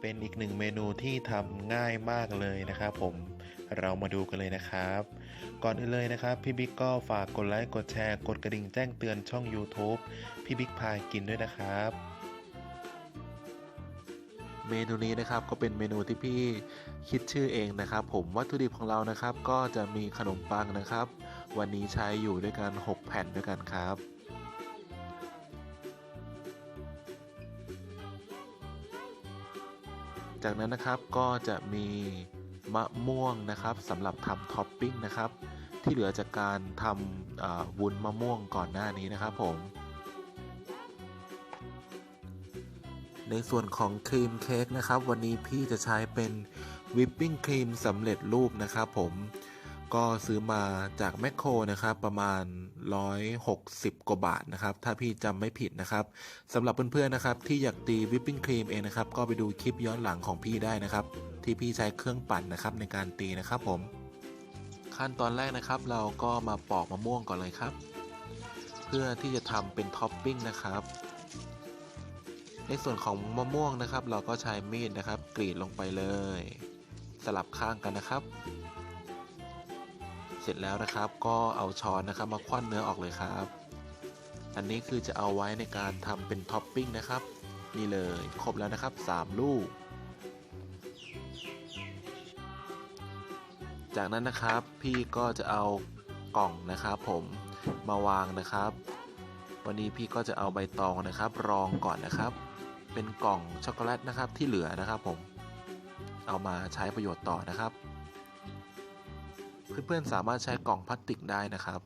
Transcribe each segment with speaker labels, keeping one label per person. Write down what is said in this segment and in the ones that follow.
Speaker 1: เป็นอีกหนึ่งเมนูที่ทำง่ายมากเลยนะครับผมเรามาดูกันเลยนะครับ ก่อนอื่นเลยนะครับ พี่บิ๊กก็ฝากกดไลค์กดแชร์กดกระดิ่งแจ้งเตือนช่อง YouTube พี่บิ๊กพายกินด้วยนะครับ เมนูนี้นะครับก็เป็นเมนูที่พี่คิดชื่อเองนะครับ ผมวัตถุดิบของเรานะครับ ก็จะมีขนมปังนะครับ วันนี้ใช้อยู่ด้วยกัน 6 แผ่นด้วยกันครับ จากนั้นนะครับก็จะมีมะม่วงนะครับสำหรับทำท็อปปิ้งนะครับ ที่เหลือจากการทำวุ้นมะม่วงก่อนหน้านี้นะครับผม ในส่วนของครีมเค้กนะครับ วันนี้พี่จะใช้เป็นวิปปิ้งครีมสำเร็จรูปนะครับผม ก็ซื้อมาจากแมคโครนะครับ ประมาณ 160 กว่าบาทนะครับ ถ้าพี่จำไม่ผิดนะครับสำหรับเพื่อนๆนะครับ ที่อยากตีวิปปิ้งครีมเองนะครับ ก็ไปดูคลิปย้อนหลังของพี่ได้นะครับ ที่พี่ใช้เครื่องปั่นนะครับในการตีนะครับผม ขั้นตอนแรกนะครับ เราก็มาปอกมะม่วงก่อนเลยครับ เพื่อที่จะทำเป็นท็อปปิ้งนะครับในส่วนของมะม่วงนะครับ เราก็ใช้มีดนะครับ กรีดลงไปเลย สลับข้างกันนะครับ เสร็จแล้วนะครับก็เอาช้อนนะครับมาคว้านเนื้อออกเลยครับ อันนี้คือจะเอาไว้ในการทำเป็นท็อปปิ้งนะครับ นี่เลยครบแล้วนะครับ 3 ลูก จากนั้นนะครับพี่ก็จะเอากล่องนะครับ ผมมาวางนะครับ วันนี้พี่ก็จะเอาใบตองนะครับ รองก่อนนะครับ เป็นกล่องช็อกโกแลตนะครับที่เหลือนะครับ ผม เอามาใช้ประโยชน์ต่อนะครับ เพื่อนๆสามารถใช้กล่องพลาสติกได้นะครับ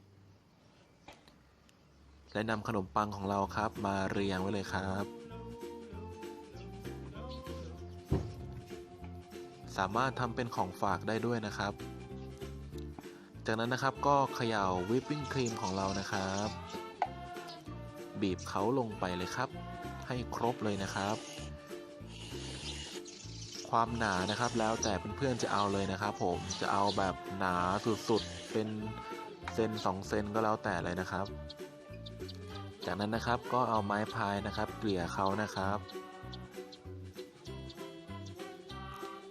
Speaker 1: และนำขนมปังของเราครับมาเรียงไว้เลยครับ สามารถทำเป็นของฝากได้ด้วยนะครับ จากนั้นนะครับก็เขย่าวิปปิ้งครีมของเรานะครับ บีบเขาลงไปเลยครับ ให้ครบเลยนะครับ ความหนานะครับ แล้วแต่เพื่อนๆจะเอาเลยนะครับผมจะเอาแบบหนาสุดๆเป็นเซน2เซนก็แล้วแต่เลยนะครับ จากนั้นนะครับก็เอาไม้พายนะครับ เกลี่ยเขานะครับ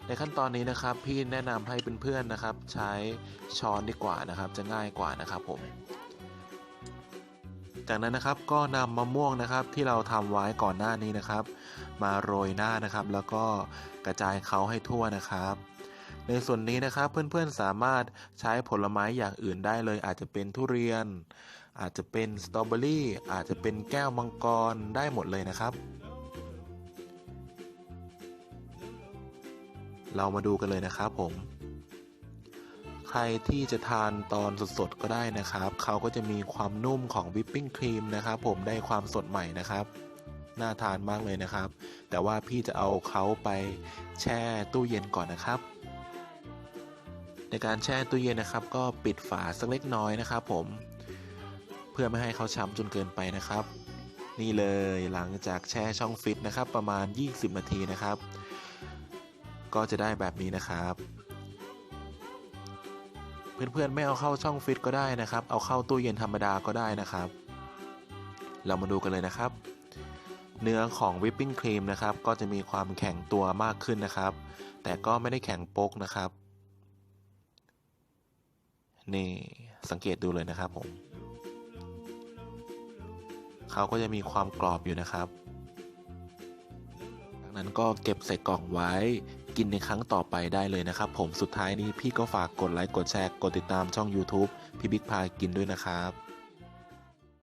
Speaker 1: ในขั้นตอนนี้นะครับพี่แนะนำให้เพื่อนๆนะครับ ใช้ช้อนดีกว่านะครับ จะง่ายกว่านะครับผมจากนั้นนะครับก็นำมะม่วงนะครับที่เราทำไว้ก่อนหน้านี้นะครับ มาโรยหน้านะครับ แล้วก็กระจายเขาให้ทั่วนะครับ ในส่วนนี้นะครับเพื่อนๆสามารถใช้ผลไม้อย่างอื่นได้เลย อาจจะเป็นทุเรียน อาจจะเป็นสตรอเบอรี่อาจจะเป็นแก้วมังกรได้หมดเลยนะครับเรามาดูกันเลยนะครับผม ใครที่จะทานตอนสดๆก็ได้นะครับ เขาก็จะมีความนุ่มของวิปปิ้งครีมนะครับ ผมได้ความสดใหม่นะครับ น่าทานมากเลยนะครับ แต่ว่าพี่จะเอาเขาไปแช่ตู้เย็นก่อนนะครับ ในการแช่ตู้เย็นนะครับ ก็ปิดฝาสักเล็กน้อยนะครับ ผม เพื่อไม่ให้เขาช้ำจนเกินไปนะครับ นี่เลยหลังจากแช่ช่องฟิตนะครับ ประมาณ 20 นาทีนะครับ ก็จะได้แบบนี้นะครับเพื่อนๆไม่เอาเข้าช่องฟิตก็ได้นะครับ เอาเข้าตู้เย็นธรรมดาก็ได้นะครับ เรามาดูกันเลยนะครับ เนื้อของวิปปิ้งครีมนะครับ ก็จะมีความแข็งตัวมากขึ้นนะครับ แต่ก็ไม่ได้แข็งโป๊กนะครับ นี่สังเกตดูเลยนะครับผมเขาก็จะมีความกรอบอยู่นะครับจากนั้นก็เก็บใส่กล่องไว้กินในครั้งต่อไปได้เลยนะครับ ผมสุดท้ายนี้พี่ก็ฝากกดไลค์กดแชร์กดติดตามช่อง YouTube พี่บิ๊กพากินด้วยนะครับ